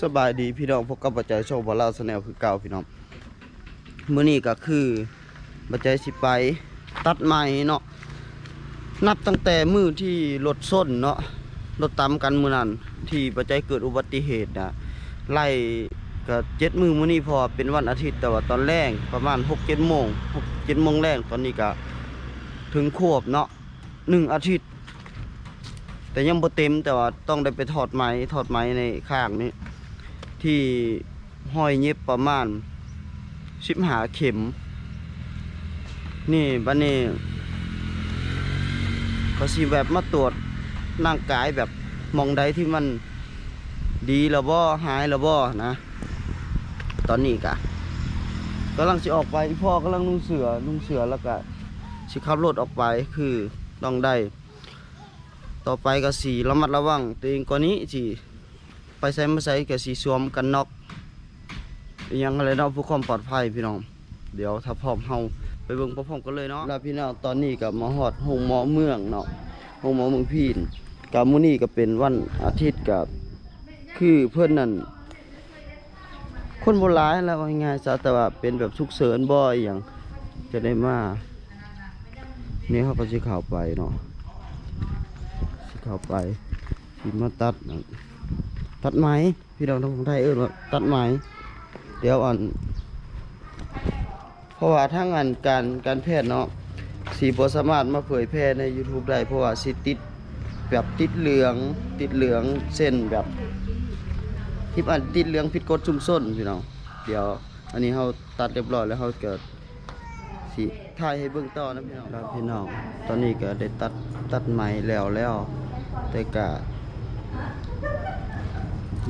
สบายดีพี่น้องพบกับปัจจัยโชคบอลลาสแนลคือเก่าพี่น้องเมื้อนี้ก็คือปัจจัยสิไปตัดไม้เนาะนับตั้งแต่มือที่รถส้นเนาะรถตามกันมื้อนั้นที่ปัจจัยเกิดอุบัติเหตุนะไล่ก็เจ็ดมือมื้อนี้พอเป็นวันอาทิตย์แต่ว่าตอนแรกประมาณหกเจ็ดโมงหกเจ็ดโมงแรกตอนนี้ก็ถึงควบเนาะหนึ่งอาทิตย์ แต่ยังบ่เต็มแต่ว่าต้องได้ไปถอดไหมถอดไหมในข้างนี้ ที่ห้อยเย็บประมาณสิบหาเข็ม นี่บัดนี้ก็สิแบบมาตรวจร่างกายแบบมองใดที่มันดีแล้วบ่หายแล้วบ่นะ ตอนนี้กะกำลังสิออกไปพ่อกำลังนุ่งเสือนุ่งเสือแล้วก็สิขับรถออกไปคือต้องได้ ต่อไปก็สีระมัดระวังตัวเองกว่านี้สิ ไปใส่มาใส่ก็สีสวมกันน็อกยังอะไรเนาะเพื่อความปลอดภัยพี่น้อง เดี๋ยวถ้าพร้อมเฮาไปเบิ่งพร้อมกันเลยเนาะแล้วพี่น้องตอนนี้ก็มาฮอดโรงหมอเมืองเนาะโรงหมอเมืองพีนกับมื้อนี้ก็เป็นวันอาทิตย์กับคือเพิ่นนั่นคนโบราณแล้วง่ายๆซะแต่ว่าเป็นแบบฉุกเฉินบ่อหยังจะได้มานี่เขาก็สิเข้าไปเนาะสิเข้าไปสิมาตัดน่ะ ตัดไม้พี่น้องทางไทยเอิ้นว่าตัดไม้เดี๋ยวอันเพราะว่าทางอันการการแพทย์เนาะสีบ่สามารถมาเผยแพร่ใน YouTube ได้เพราะว่าสิติดแบบติดเหลืองติดเหลืองเส้นแบบที่อันติดเหลืองผิดกฎชุมชนพี่น้องเดี๋ยวอันนี้เฮาตัดเรียบร้อยแล้วเฮาเกิดสิถ่ายให้เบิ่งต่อนะพี่น้องครับพี่น้องตอนนี้ก็ได้ตัดตัดไม้แล้วแล้วแต่ก็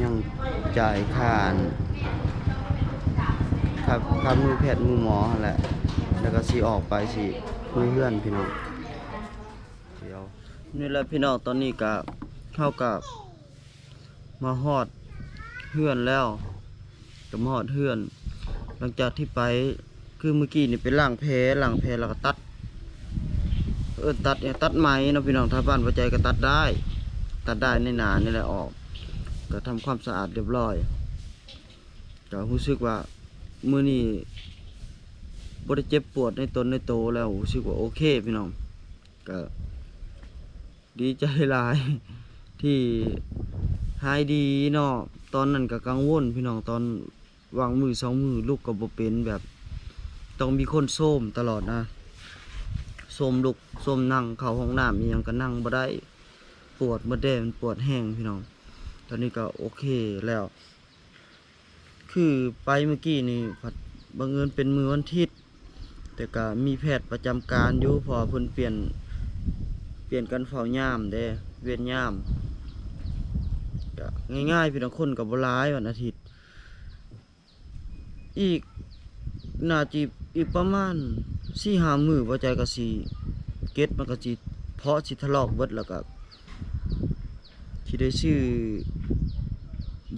ยังจ่ายค่าอันครับค่ามือแพทย์มือหมอแหละ แล้วก็สิออกไปสิคุยเพื่อนพี่น้องเดี๋ยวนี่แหละพี่น้องตอนนี้ก็เข้ากับมาฮอดเพื่อนแล้วก็มาฮอดเพื่อน หลังจากที่ไปคือเมื่อกี้นี่ไปล้างแผลล้างแผลแล้วก็ตัดเออตัดเนี่ยตัดไหมเนะพี่น้องถ้าบ้านปัจจัยก็ตัดได้ ตัดได้ในหนานี่แหละออก ก็ทำความสะอาดเรียบร้อยก็รู้สึกว่ามือนี้บ่ได้เจ็บปวดในตนในโตแล้วรู้สึกว่าโอเคพี่น้องก็ดีใจหลายที่หายดีเนาะตอนนั้นก็กังวลพี่น้องตอนวางมือสองมือลูกก็บ่เป็นแบบต้องมีคนโซมตลอดนะสมลุกสมนั่งเข้าห้องน้ำมียังก็นั่งบ่ได้ ปวดบ่ได้มันปวดแห้งพี่น้อง ตอนนี้ก็โอเคแล้ว คือไปเมื่อกี้นี่ผัดบังเอิญเป็นมือวันอาทิตย์แต่ก็มีแพทย์ประจำการอยู่พอเพิ่นเปลี่ยนเปลี่ยนกันเฝ้ายามเด้เวียนยามก็ง่ายๆพี่น้องคนกับบ่หลายวันอาทิตย์ อีกน่าจีอีกประมาณสี่หามือว่าใจก็สีเก็ตมันก็สิเพาะสิทะลอกเบิดแล้วก็ ที่ได้ชื่อ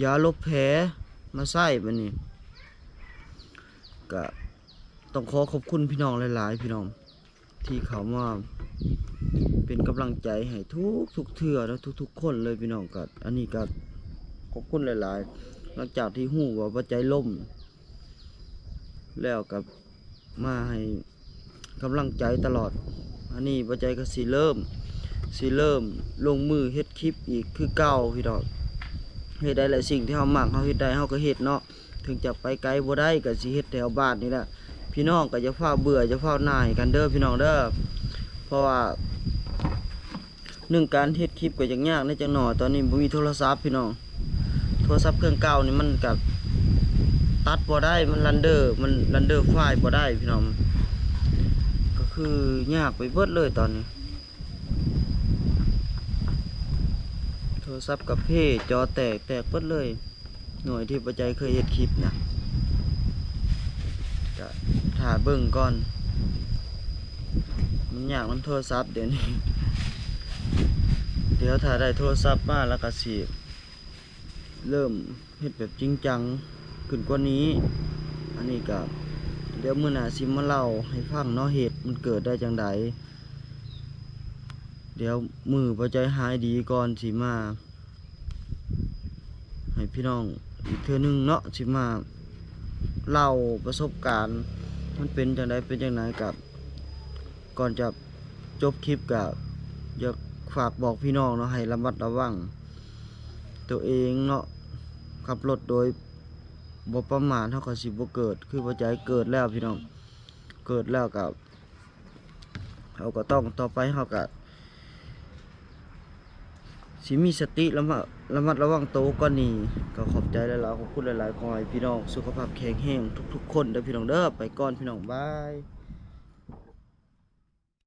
ยาลบแผลมาใส่บัดนี้ก็ต้องขอขอบคุณพี่น้องหลาย ๆ พี่น้อง ที่เขามาเป็นกำลังใจให้ทุกทุกเทื่อและทุก ๆ คนเลยพี่น้องก็อันนี้ก็ขอบคุณหลาย ๆ หลังจากที่หู้ว่าปัจจัยล่ม แล้วกับมาให้กำลังใจตลอด อันนี้ปัจจัยก็สิเริ่ม สิเริ่มลงมือเฮ็ดคลิปอีกคือเก่าพี่ดอกเฮ็ดได้หลายสิ่งที่เฮามักเฮาเฮ็ดได้เฮาก็เฮ็ดเนาะถึงจะไปไกลบ่ได้ก็สิเฮ็ดแถวบ้านนี่แหละพี่น้องก็จะเฝ้าเบื่อจะเฝ้าหน่ายกันเด้อพี่น้องเด้อเพราะว่าหนึ่งการเฮ็ดคลิปก็ยังยากในจังหน่อยตอนนี้บ่มีโทรศัพท์พี่น้องโทรศัพท์เครื่องเก่านี่มันกับตัดบ่ได้มันรันเดอร์มันรันเดอร์ไฟล์บ่ได้พี่น้องก็คือยากไปเบิดเลยตอนนี้ โทรศัพท์กับเพ่จอแตกแตกเบิดเลย หน่วยที่ประจัยเคยเฮ็ดคลิปนะก็ถ่าเบิ่งก่อน มันยากมันโทรศัพท์เดี๋ยวนี้ เดี๋ยวถ้าได้โทรศัพท์มาแล้วก็สิเริ่มเฮ็ดแบบจริงจังขึ้นกว่านี้ อันนี้ก็เดี๋ยวมือหน้าสิมาเล่าให้ฟังเนาะเหตุมันเกิดได้จังใด เดี๋ยวมือพอใจหายดีก่อนสิมา ให้พี่น้องอีกเทือหนึงเนาะสิมาเล่าประสบการณ์ มันเป็นจังไดเป็นจังไดกับ ก่อนจะจบคลิปกับอยากฝากบอกพี่น้องเนาะให้ระมัดระวัง ตัวเองเนาะขับรถโดยบประมาทเท่ากับสิบเกิด คือบ่ใจเกิดแล้วพี่น้องเกิดแล้วกับเขาก็ต้องต่อไปเขาก็ สิมีสติระมัดระมัดระวังโตวก่อนนี้ก็ขอบใจหลายๆขอบคุณหลายๆคอยพี่น้องสุขภาพแข็งแรงทุก ๆ คนเด้อพี่น้องเด้อไปก่อนพี่น้องบาย